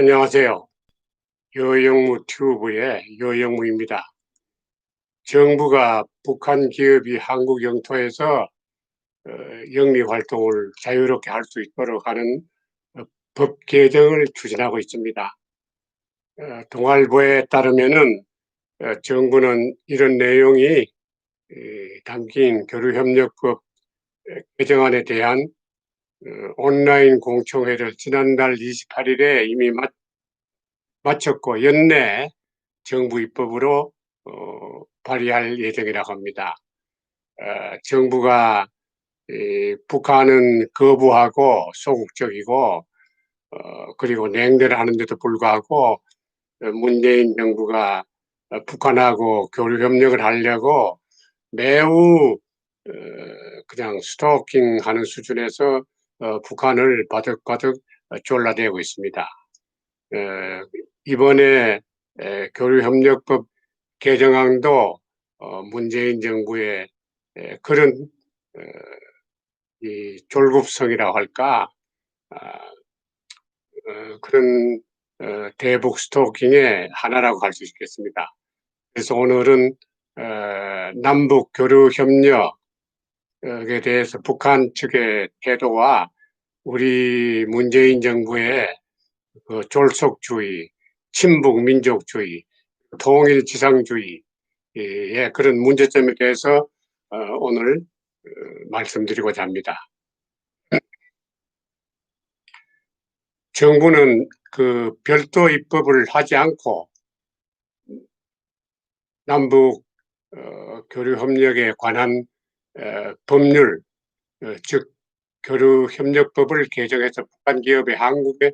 안녕하세요. 여영무 튜브의 여영무입니다. 정부가 북한 기업이 한국 영토에서 어, 영리 활동을 자유롭게 할 수 있도록 하는 어, 법 개정을 추진하고 있습니다. 어, 동아일보에 따르면은 어, 정부는 이런 내용이 이, 담긴 교류협력법 개정안에 대한 어, 온라인 공청회를 지난달 28일에 이미 마, 마쳤고 연내 정부 입법으로 어, 발의할 예정이라고 합니다. 어, 정부가 이, 북한은 거부하고 소극적이고 어, 그리고 냉대를 하는데도 불구하고 어, 문재인 정부가 어, 북한하고 교류 협력을 하려고 매우 어, 그냥 스토킹하는 수준에서 어, 북한을 바득바득 졸라대고 있습니다. 어, 이번에 에, 교류협력법 개정안도 어, 문재인 정부의 에, 그런 어, 이 졸급성이라고 할까 아, 어, 그런 어, 대북 스토킹의 하나라고 할 수 있겠습니다. 그래서 오늘은 어, 남북 교류 협력 에 대해서 북한 측의 태도와 우리 문재인 정부의 그 졸속주의, 친북 민족주의, 통일 지상주의의 그런 문제점에 대해서 어, 오늘 어, 말씀드리고자 합니다. 정부는 그 별도 입법을 하지 않고 남북 어, 교류 협력에 관한 어, 법률, 어, 즉 교류 협력법을 개정해서 북한 기업의 한국에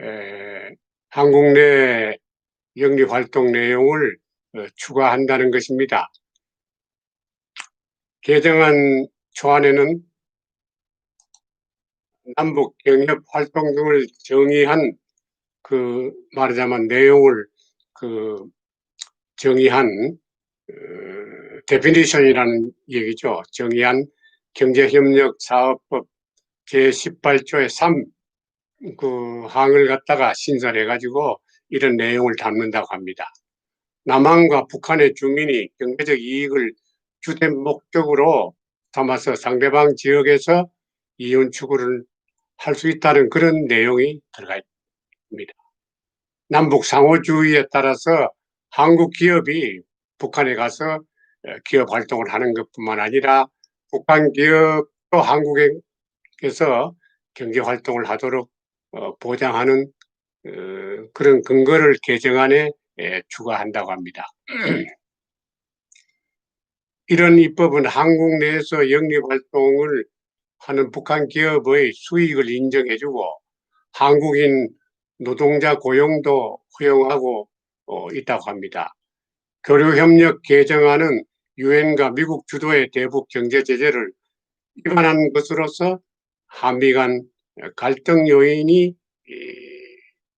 에, 한국 내 영리 활동 내용을 어, 추가한다는 것입니다. 개정안 초안에는 남북 경협 활동 등을 정의한 그 말하자면 내용을 그 정의한 어, 데피니션이라는 얘기죠. 정의한 경제협력 사업법 제18조의 3 그 항을 갖다가 신설해 가지고 이런 내용을 담는다고 합니다. 남한과 북한의 주민이 경제적 이익을 주된 목적으로 삼아서 상대방 지역에서 이윤 추구를 할 수 있다는 그런 내용이 들어가 있습니다. 남북 상호주의에 따라서 한국 기업이 북한에 가서 어, 기업 활동을 하는 것뿐만 아니라 북한 기업도 한국에서 경제 활동을 하도록 어, 보장하는 어, 그런 근거를 개정안에 예, 추가한다고 합니다. 이런 입법은 한국 내에서 영리 활동을 하는 북한 기업의 수익을 인정해주고 한국인 노동자 고용도 허용하고 어, 있다고 합니다. 교류협력 개정안은 유엔과 미국 주도의 대북 경제 제재를 위반한 것으로서 한미 간 갈등 요인이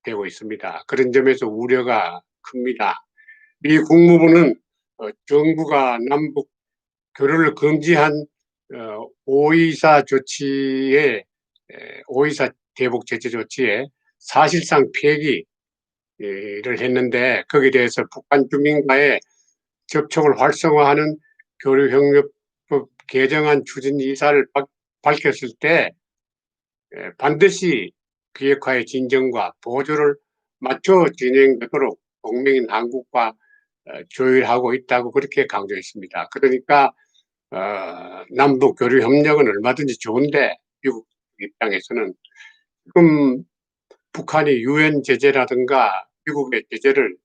되고 있습니다. 그런 점에서 우려가 큽니다. 미 국무부는 어, 정부가 남북 교류를 금지한 어, 오이사 조치에 오이사 대북 제재 조치에 사실상 폐기를 했는데 거기에 대해서 북한 주민과의 접촉을 활성화하는 교류협력법 개정안 추진 이사를 밝혔을 때 반드시 비핵화의 진정과 보조를 맞춰 진행되도록 동맹인 한국과 어, 조율하고 있다고 그렇게 강조했습니다. 그러니까 어, 남북 교류 협력은 얼마든지 좋은데 미국 입장에서는 지금 북한이 유엔 제재라든가 미국의 제재를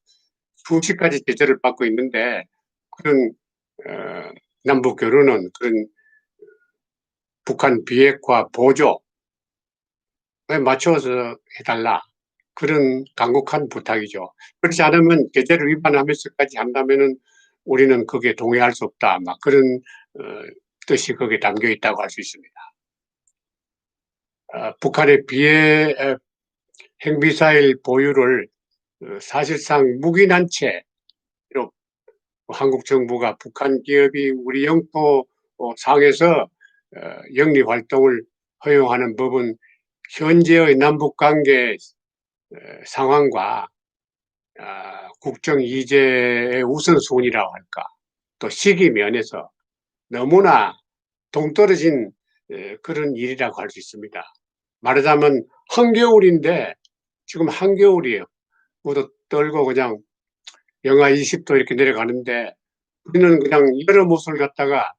수십 가지 제재를 받고 있는데 그런 어, 남북 교류는 그런 북한 비핵화 보조 맞춰서 해달라. 그런 간곡한 부탁이죠. 그렇지 않으면 제재를 위반하면서까지 한다면은 우리는 거기에 동의할 수 없다. 막 그런 어, 뜻이 거기에 담겨 있다고 할 수 있습니다. 어, 북한의 비해 핵미사일 보유를 어, 사실상 묵인한 채로 한국 정부가 북한 기업이 우리 영토 상에서 어, 영리 활동을 허용하는 법은 현재의 남북 관계 어, 상황과 아, 국정 이재의 우선순위라고 할까 또 시기 면에서 너무나 동떨어진 에, 그런 일이라고 할 수 있습니다. 말하자면 한겨울인데 지금 한겨울이에요. 모두 떨고 그냥 영하 20도 이렇게 내려가는데 우리는 그냥 여름 옷을 갖다가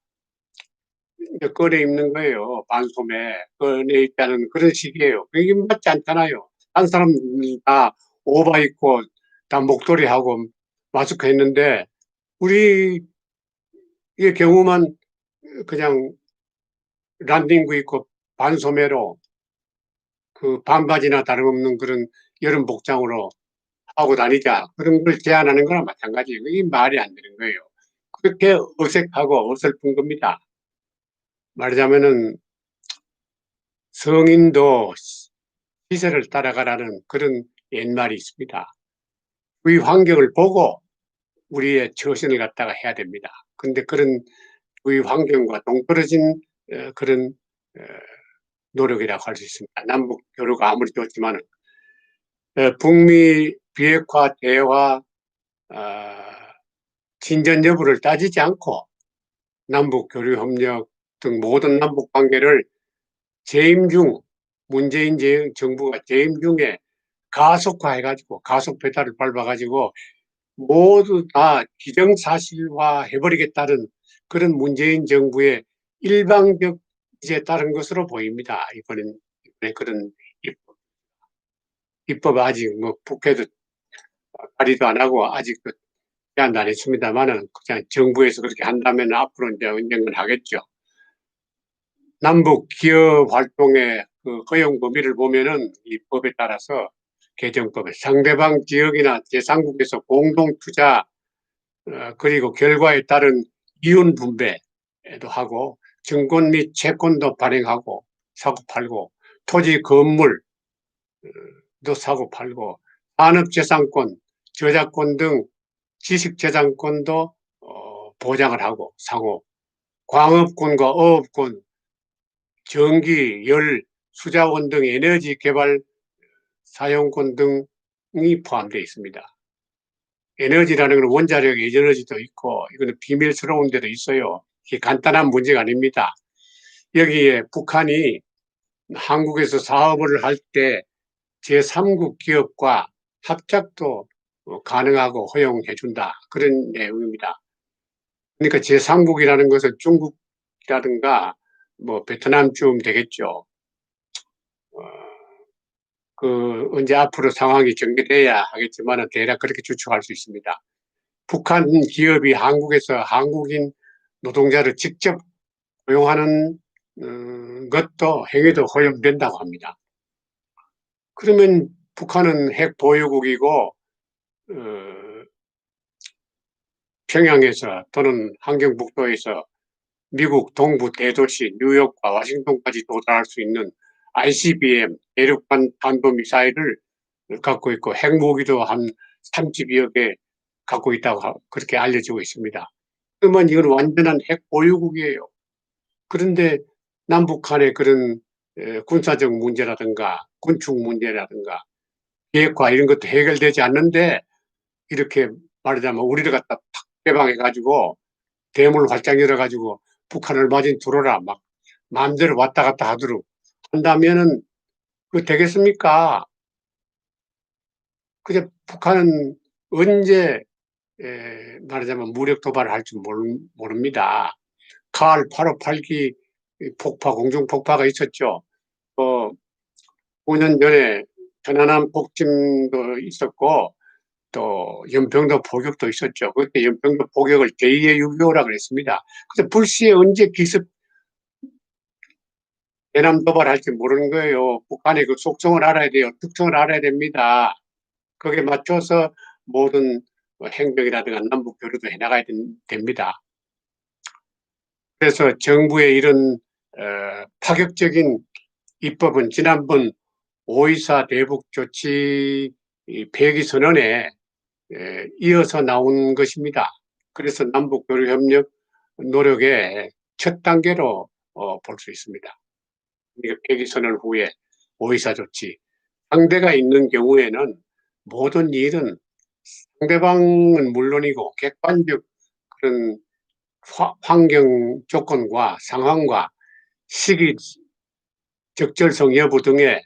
꺼내 입는 거예요. 반소매 꺼내 입자는 그런 식이에요. 그게 맞지 않잖아요. 딴 사람들 다 오바 입고 다 목도리 하고 마스크 했는데 우리의 경우만 그냥 란딩구 입고 반소매로 그 반바지나 다름없는 그런 여름 복장으로 하고 다니자 그런 걸 제안하는 거나 마찬가지예요. 이게 말이 안 되는 거예요. 그렇게 어색하고 어설픈 겁니다. 말하자면은 성인도 시세를 따라가라는 그런 옛말이 있습니다. 의 환경을 보고 우리의 처신을 갖다가 해야 됩니다. 근데 그런 의 환경과 동떨어진 어, 그런 어, 노력이라고 할 수 있습니다. 남북 교류가 아무리 좋지만 어, 북미 비핵화 대화 진전 여부를 따지지 않고 남북 교류 협력 등 모든 남북 관계를 재임 중 문재인 정부가 재임 중에 가속화해가지고 가속 페달을 밟아가지고 모두 다 기정사실화 해버리겠다는 그런 문재인 정부의 일방적 이제 따른 것으로 보입니다. 이번엔 이번에 그런 입법, 입법 아직 뭐 국회도 발의도 안 하고 아직도 제안도 안 했습니다만은 그냥 정부에서 그렇게 한다면 앞으로 이제 언젠간 하겠죠. 남북 기업 활동의 그 허용 범위를 보면은 이 법에 따라서 개정법에 상대방 지역이나 제3국에서 공동 투자 어, 그리고 결과에 따른 이윤 분배도 하고 증권 및 채권도 발행하고 사고 팔고 토지 건물도 사고 팔고 산업재산권, 저작권 등 지식재산권도 어, 보장을 하고 사고 광업권과 어업권, 전기, 열, 수자원 등 에너지 개발 사용권 등이 포함되어 있습니다. 에너지라는 건 원자력 에너지도 있고 이거는 비밀스러운 데도 있어요. 이게 간단한 문제가 아닙니다. 여기에 북한이 한국에서 사업을 할 때 제3국 기업과 합작도 가능하고 허용해 준다. 그런 내용입니다. 그러니까 제3국이라는 것은 중국이라든가 뭐 베트남쯤 되겠죠. 어, 그 언제 앞으로 상황이 전개돼야 하겠지만 대략 그렇게 추측할 수 있습니다. 북한 기업이 한국에서 한국인 노동자를 직접 고용하는 음, 것도 행위도 허용된다고 합니다. 그러면 북한은 핵 보유국이고 어, 평양에서 또는 함경북도에서 미국 동부 대도시 뉴욕과 와싱턴까지 도달할 수 있는 ICBM 대륙간 탄도미사일을 갖고 있고 핵무기도 한 32여 개 갖고 있다고 그렇게 알려지고 있습니다. 그러면 이건 완전한 핵 보유국이에요. 그런데 남북 간의 그런 군사적 문제라든가 군축 문제라든가 비핵화 이런 것도 해결되지 않는데 이렇게 말하자면 우리를 갖다 팍 개방해가지고 대문을 활짝 열어가지고 북한을 맞은 들어라 막 마음대로 왔다 갔다 하도록 한다면은 그 되겠습니까? 그저 북한은 언제 에, 말하자면 무력 도발을 할 줄 모릅니다. 칼 8호 8기 폭파, 공중 폭파가 있었죠. 어, 5년 전에 편안한 복짐도 있었고, 또 연평도 포격도 있었죠. 그때 연평도 포격을 제2의 6.25라 그랬습니다. 그래서 불시에 언제 기습 대남 도발할지 모르는 거예요. 북한의 그 속성을 알아야 돼요. 특성을 알아야 됩니다. 거기에 맞춰서 모든 행정이라든가 남북 교류도 해나가야 됩니다. 그래서 정부의 이런 어, 파격적인 입법은 지난번 5.24 대북 조치 폐기 선언에 에, 이어서 나온 것입니다. 그래서 남북 교류 협력 노력의 첫 단계로 어, 볼 수 있습니다. 그러니까 폐기 선언 후에 5.24 조치 상대가 있는 경우에는 모든 일은 상대방은 물론이고 객관적 그런 화- 환경 조건과 상황과 시기 적절성 여부 등의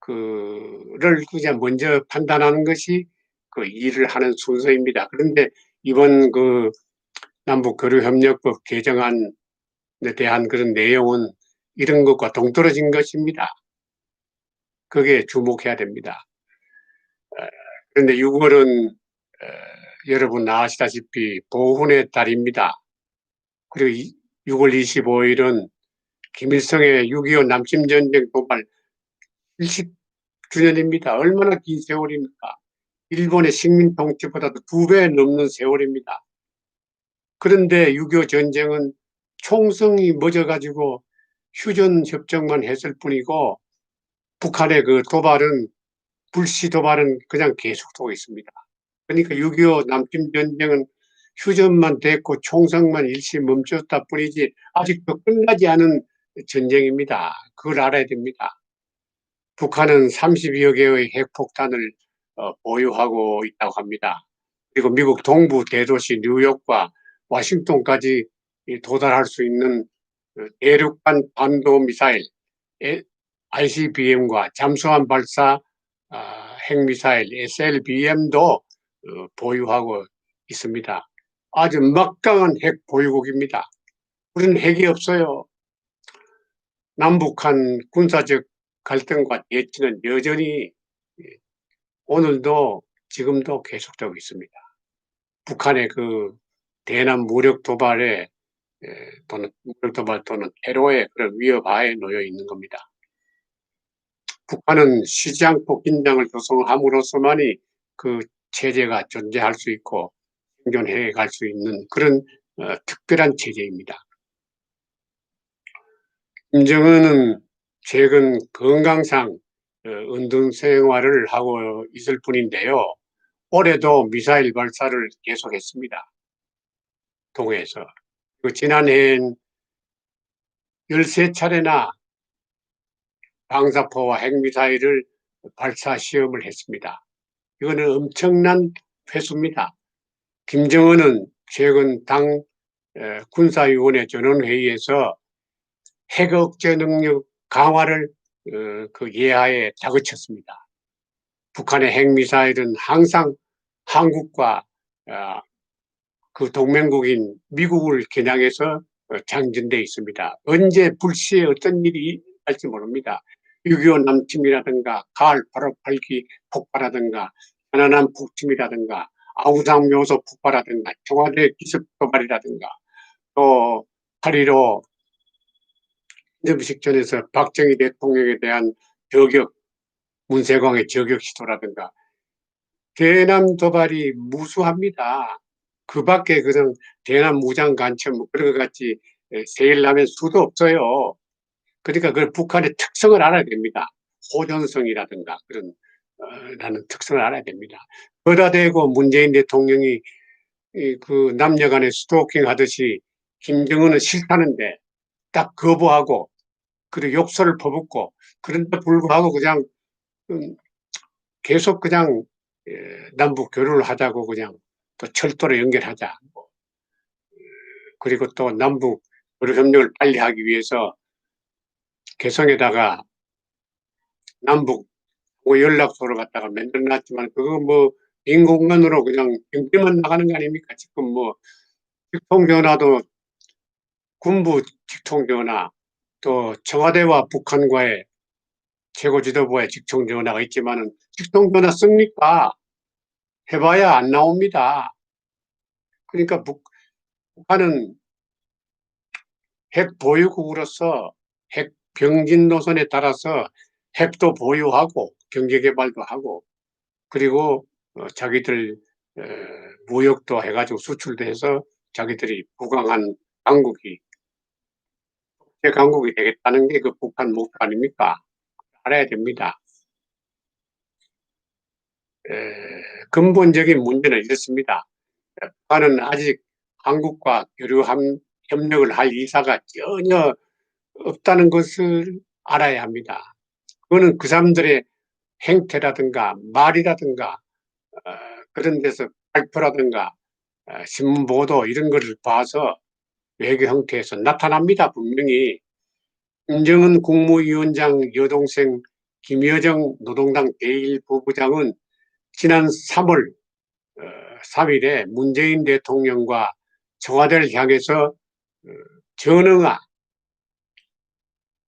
그를 그냥 먼저 판단하는 것이 그 일을 하는 순서입니다. 그런데 이번 그 남북 교류 협력법 개정안에 대한 그런 내용은 이런 것과 동떨어진 것입니다. 그게 주목해야 됩니다. 어, 그런데 6월은 어, 여러분 아시다시피 보훈의 달입니다. 그리고 이- 6월 25일은 김일성의 6.25 남침전쟁 도발 70주년입니다. 얼마나 긴 세월입니까? 일본의 식민 통치보다도 두 배 넘는 세월입니다. 그런데 6.25 전쟁은 총성이 멎어가지고 휴전 협정만 했을 뿐이고 북한의 그 도발은 불시 도발은 그냥 계속되고 있습니다. 그러니까 6.25 남침 전쟁은 휴전만 됐고 총성만 일시 멈췄다 뿐이지 아직도 끝나지 않은 전쟁입니다. 그걸 알아야 됩니다. 북한은 32여 개의 핵폭탄을 어, 보유하고 있다고 합니다. 그리고 미국 동부 대도시 뉴욕과 워싱턴까지 이 도달할 수 있는 그 대륙간 반도 미사일 ICBM과 잠수함 발사 아, 핵미사일 SLBM도 어, 보유하고 있습니다. 아주 막강한 핵 보유국입니다. 우리는 핵이 없어요. 남북한 군사적 갈등과 대치는 여전히 예, 오늘도 지금도 계속되고 있습니다. 북한의 그 대남 무력 도발에 예, 또는 무력 도발 또는 테러의 그런 위협 하에 놓여 있는 겁니다. 북한은 쉬지 않고 긴장을 조성함으로써만이 그 체제가 존재할 수 있고 생존해 갈 수 있는 그런 어, 특별한 체제입니다. 김정은은 최근 건강상 어, 운동 생활을 하고 있을 뿐인데요. 올해도 미사일 발사를 계속했습니다. 동해에서. 그 지난해엔 13차례나 방사포와 핵미사일을 발사 시험을 했습니다. 이거는 엄청난 횟수입니다. 김정은은 최근 당 에, 군사위원회 전원회의에서 핵 억제 능력 강화를 어, 그 예하에 다그쳤습니다. 북한의 핵미사일은 항상 한국과 아, 그 동맹국인 미국을 겨냥해서 어, 장전돼 있습니다. 언제 불시에 어떤 일이 할지 모릅니다. 6.25 남침이라든가 가을 8월 8기 폭발하든가 편안한 북침이라든가 아우상 묘소 폭발하든가 청와대 기습 도발이라든가 또8.15 김정식전에서 박정희 대통령에 대한 저격 문세광의 저격 시도라든가 대남 도발이 무수합니다. 그 밖에 그런 대남 무장 간첩 뭐 그런 것 같이 세일라면 수도 없어요. 그러니까 그 북한의 특성을 알아야 됩니다. 호전성이라든가 그런 어, 라는 특성을 알아야 됩니다. 거다 대고 문재인 대통령이 이 그 남녀 간의 스토킹 하듯이 김정은은 싫다는데 딱 거부하고 그리고 욕설을 퍼붓고 그런데 불구하고 그냥 음, 계속 그냥 예, 남북 교류를 하자고 그냥 또 철도로 연결하자. 뭐. 그리고 또 남북 교류 협력을 빨리 하기 위해서 개성에다가 남북 뭐 연락소를 갖다가 만들어놨지만 그거 뭐 인공면으로 그냥 경비만 나가는 거 아닙니까? 지금 뭐 직통전화도 군부 직통전화 또 청와대와 북한과의 최고 지도부의 직통 전화가 있지만은 직통 전화 씁니까? 해봐야 안 나옵니다. 그러니까 북, 북한은 핵 보유국으로서 핵 병진 노선에 따라서 핵도 보유하고 경제 개발도 하고 그리고 어, 자기들 에, 무역도 해가지고 수출도 해서 자기들이 부강한 강국이 제 강국이 되겠다는 게 그 북한 목표 아닙니까? 알아야 됩니다. 에, 근본적인 문제는 이렇습니다. 북한은 아직 한국과 교류함 협력을 할 이사가 전혀 없다는 것을 알아야 합니다. 그거는 그 사람들의 행태라든가 말이라든가 어, 그런 데서 발표라든가 어, 신문 보도 이런 것을 봐서 외교 형태에서 나타납니다. 분명히 김정은 국무위원장 여동생 김여정 노동당 제1부부장은 지난 3월 3일에 문재인 대통령과 청와대를 향해서 어, 전응아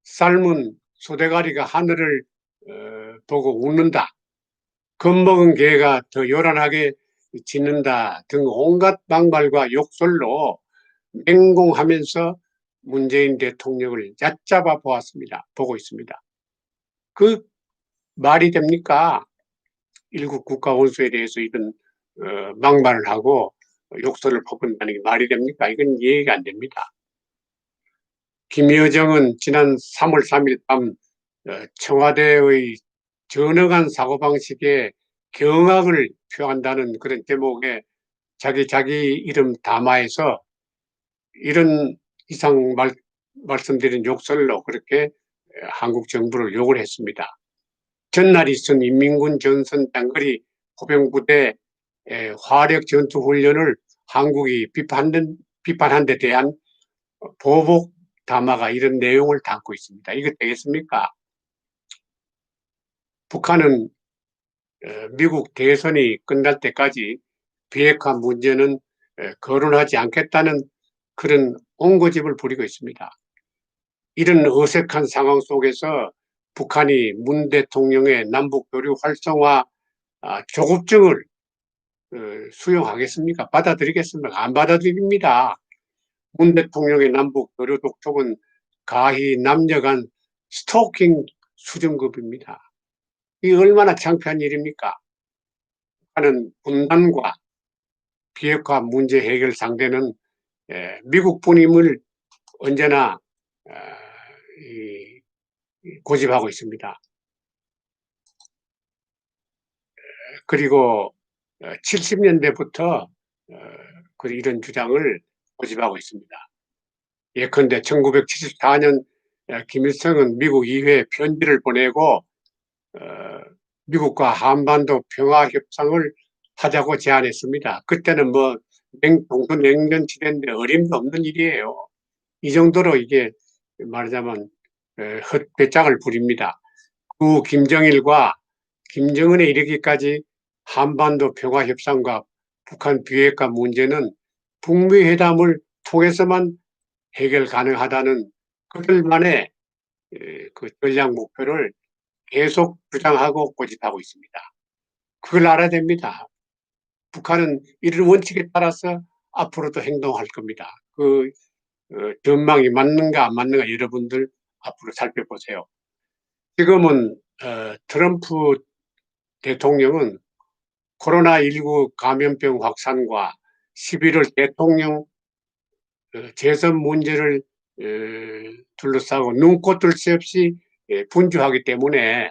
삶은 소대가리가 하늘을 어, 보고 웃는다. 겁먹은 개가 더 요란하게 짖는다 등 온갖 막말과 욕설로 맹공하면서 문재인 대통령을 얕잡아 보았습니다. 보고 있습니다. 그 말이 됩니까? 일국 국가 원수에 대해서 이런 어, 막말을 하고 욕설을 퍼붓는다는 게 말이 됩니까? 이건 이해가 안 됩니다. 김여정은 지난 3월 3일 밤 어, 청와대의 전능한 사고방식에 경악을 표한다는 그런 제목의 자기 자기 이름 담아해서 이런 이상 말, 말씀드린 욕설로 그렇게 한국 정부를 욕을 했습니다. 전날 있은 인민군 전선 장거리 포병부대 화력 전투 훈련을 한국이 비판한, 비판한 데 대한 보복 담화가 이런 내용을 담고 있습니다. 이거 되겠습니까? 북한은 어, 미국 대선이 끝날 때까지 비핵화 문제는 거론하지 않겠다는 그런 옹고집을 부리고 있습니다. 이런 어색한 상황 속에서 북한이 문 대통령의 남북 교류 활성화 아, 조급증을 어, 수용하겠습니까? 받아들이겠습니까? 안 받아들입니다. 문 대통령의 남북 교류 독촉은 가히 남녀 간 스토킹 수준급입니다. 이 얼마나 창피한 일입니까? 하는 분단과 비핵화 문제 해결 상대는 예, 미국뿐임을 언제나 어, 고집하고 있습니다. 그리고 70년대부터 어, 이런 주장을 고집하고 있습니다. 예컨대 1974년 김일성은 미국 이회에 편지를 보내고 어, 미국과 한반도 평화 협상을 하자고 제안했습니다. 그때는 뭐 동서 냉전 시대인데 어림도 없는 일이에요. 이 정도로 이게 말하자면 헛배짱을 부립니다. 그 김정일과 김정은에 이르기까지 한반도 평화 협상과 북한 비핵화 문제는 북미 회담을 통해서만 해결 가능하다는 그들만의 그 전략 목표를 계속 주장하고 고집하고 있습니다. 그걸 알아야 됩니다. 북한은 이런 원칙에 따라서 앞으로도 행동할 겁니다. 그 어, 전망이 맞는가 안 맞는가 여러분들 앞으로 살펴보세요. 지금은 어, 트럼프 대통령은 코로나19 감염병 확산과 11월 대통령 어, 재선 문제를 어, 둘러싸고 뜰새 없이 예, 분주하기 때문에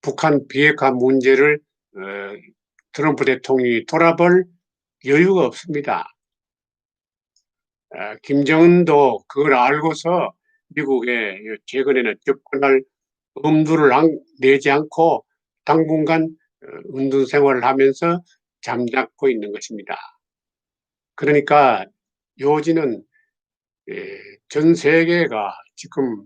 북한 비핵화 문제를 어, 트럼프 대통령이 돌아볼 여유가 없습니다. 김정은도 그걸 알고서 미국에 최근에는 접근할 엄두를 내지 않고 당분간 운동 생활을 하면서 잠잡고 있는 것입니다. 그러니까 요지는 전 세계가 지금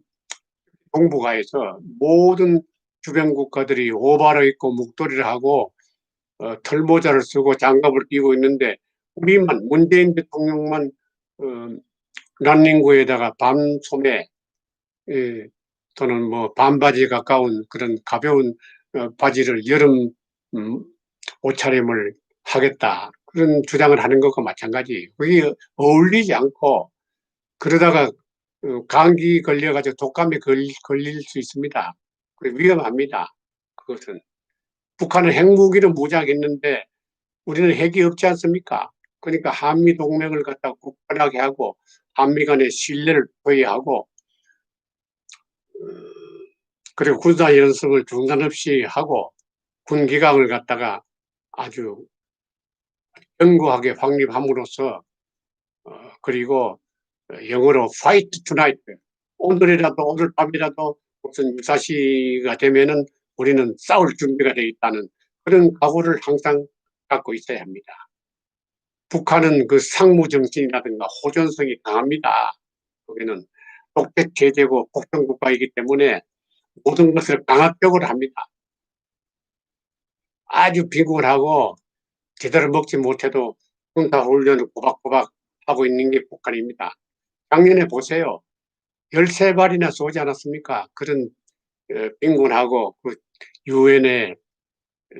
동북아에서 모든 주변 국가들이 오바를 입고 목도리를 하고 어, 털모자를 쓰고 장갑을 끼고 있는데 우리만 문재인 대통령만 어, 란닝구에다가 밤소매 예, 또는 뭐 반바지에 가까운 그런 가벼운 어, 바지를 여름 음, 옷차림을 하겠다 그런 주장을 하는 것과 마찬가지 그게 어울리지 않고 그러다가 어, 감기 걸려가지고 독감에 걸릴, 걸릴 수 있습니다. 위험합니다. 그것은 북한은 핵무기를 무장했는데 우리는 핵이 없지 않습니까? 그러니까 한미 동맹을 갖다 굳건하게 하고 한미 간의 신뢰를 포위하고 그리고 군사 연습을 중단 없이 하고 군 기강을 갖다가 아주 견고하게 확립함으로써 어, 그리고 영어로 fight tonight 오늘이라도 오늘 밤이라도 무슨 유사시가 되면은 우리는 싸울 준비가 되어 있다는 그런 각오를 항상 갖고 있어야 합니다. 북한은 그 상무 정신이라든가 호전성이 강합니다. 거기는 독재 체제고 복종 국가이기 때문에 모든 것을 강압적으로 합니다. 아주 비굴 하고 제대로 먹지 못해도 군사 훈련을 꼬박꼬박 하고 있는 게 북한입니다. 작년에 보세요. 13발이나 쏘지 않았습니까? 그런 어, 빈곤하고 그 유엔의 어,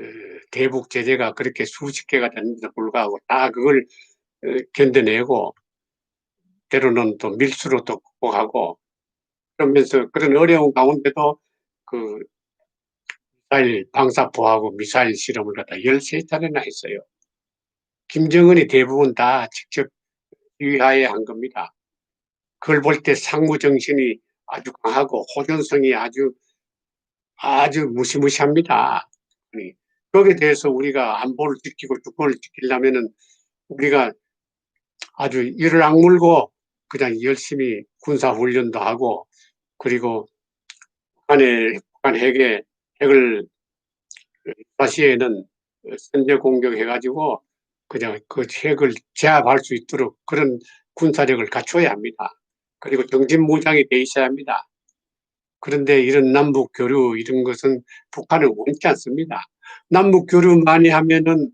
대북 제재가 그렇게 수십 개가 됐는데도 불구하고 다 그걸 어, 견뎌내고 때로는 또 밀수로 또 극복하고 그러면서 그런 어려운 가운데도 그 미사일 방사포하고 미사일 실험을 갖다 13차례나 했어요. 김정은이 대부분 다 직접 위하에 한 겁니다. 그걸 볼 때 상무 정신이 아주 강하고 호전성이 아주 아주 무시무시합니다. 거기에 대해서 우리가 안보를 지키고 주권을 지키려면은 우리가 아주 이를 악물고 그냥 열심히 군사 훈련도 하고 그리고 북한의 북한 핵에 핵을 다시에는 선제 공격해가지고 그냥 그 핵을 제압할 수 있도록 그런 군사력을 갖춰야 합니다. 그리고 정신무장이 돼 있어야 합니다. 그런데 이런 남북 교류 이런 것은 북한은 원치 않습니다. 남북 교류 많이 하면은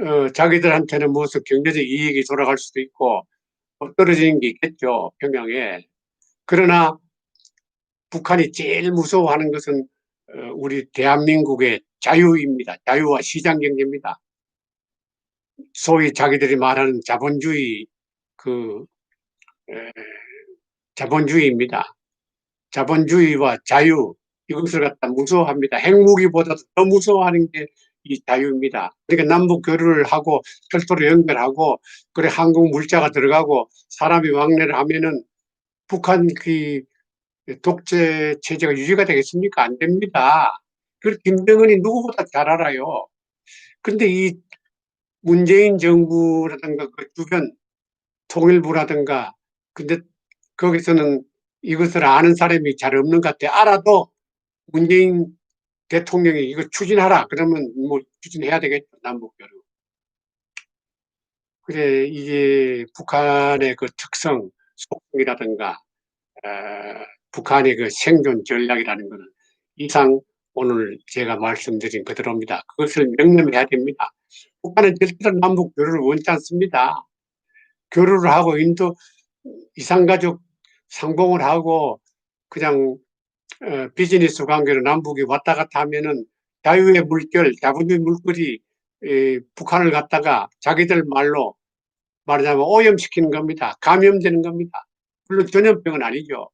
어, 자기들한테는 무슨 경제적 이익이 돌아갈 수도 있고 떨어지는 게 있겠죠 평양에. 그러나 북한이 제일 무서워하는 것은 어, 우리 대한민국의 자유입니다. 자유와 시장 경제입니다. 소위 자기들이 말하는 자본주의 그 에, 자본주의입니다. 자본주의와 자유 이것을 갖다 무서워합니다. 핵무기보다도 더 무서워하는 게 이 자유입니다. 그러니까 남북 교류를 하고 철도를 연결하고 그래 한국 물자가 들어가고 사람이 왕래를 하면은 북한 그 독재 체제가 유지가 되겠습니까? 안 됩니다. 그 김정은이 누구보다 잘 알아요. 그런데 이 문재인 정부라든가 그 주변 통일부라든가 근데 거기서는 이것을 아는 사람이 잘 없는 것 같아. 알아도 문재인 대통령이 이거 추진하라. 그러면 뭐 추진해야 되겠죠. 남북교류. 그래, 이게 북한의 그 특성, 속성이라든가, 어, 북한의 그 생존 전략이라는 것은 이상 오늘 제가 말씀드린 그대로입니다. 그것을 명령해야 됩니다. 북한은 절대로 남북 교류를 원치 않습니다. 교류를 하고 인도 이상가족 상봉을 하고 그냥 어, 비즈니스 관계로 남북이 왔다 갔다 하면은 자유의 물결, 자본주의 물결이 에, 북한을 갖다가 자기들 말로 말하자면 오염시키는 겁니다. 감염되는 겁니다. 물론 전염병은 아니죠.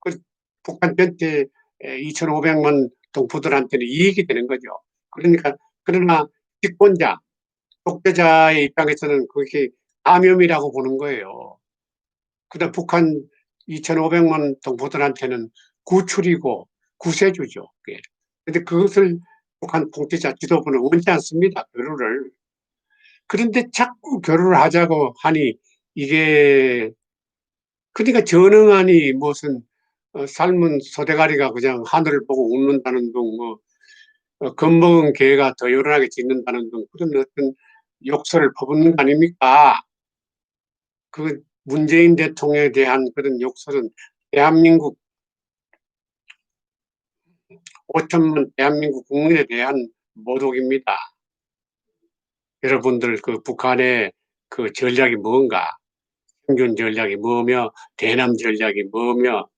그 북한 전체 2,500만 동포들한테는 이익이 되는 거죠. 그러니까 그러나 집권자, 독재자의 입장에서는 그게 감염이라고 보는 거예요. 그다 북한 2,500만 동포들한테는 구출이고 구세주죠. 그런데 그것을 북한 통치자 지도부는 원치 않습니다. 교류를. 그런데 자꾸 교류를 하자고 하니 이게 그러니까 전능하니 무슨 어, 삶은 소대가리가 그냥 하늘을 보고 웃는다는 둥뭐 어, 겁먹은 개가 더 요란하게 짖는다는 등 그런 어떤 욕설을 퍼붓는 거 아닙니까? 그 문재인 대통령에 대한 그런 욕설은 대한민국 5천만 대한민국 국민에 대한 모독입니다. 여러분들 그 북한의 그 전략이 뭔가 생존 전략이 뭐며 대남 전략이 뭐며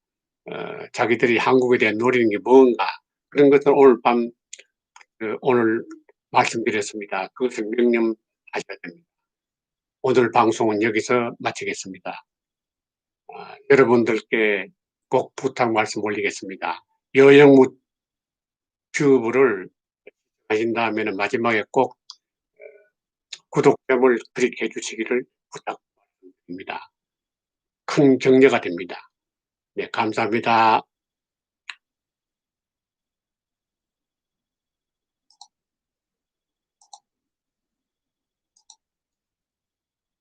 어, 자기들이 한국에 대한 노리는 게 뭔가 그런 것을 오늘 밤 그 오늘 말씀드렸습니다. 그것을 명령하셔야 됩니다. 오늘 방송은 여기서 마치겠습니다. 어, 여러분들께 꼭 부탁 말씀 올리겠습니다. 여영무 튜브를 하신 다음에는 마지막에 꼭 어, 구독점을 클릭해 주시기를 부탁드립니다. 큰 격려가 됩니다. 네, 감사합니다.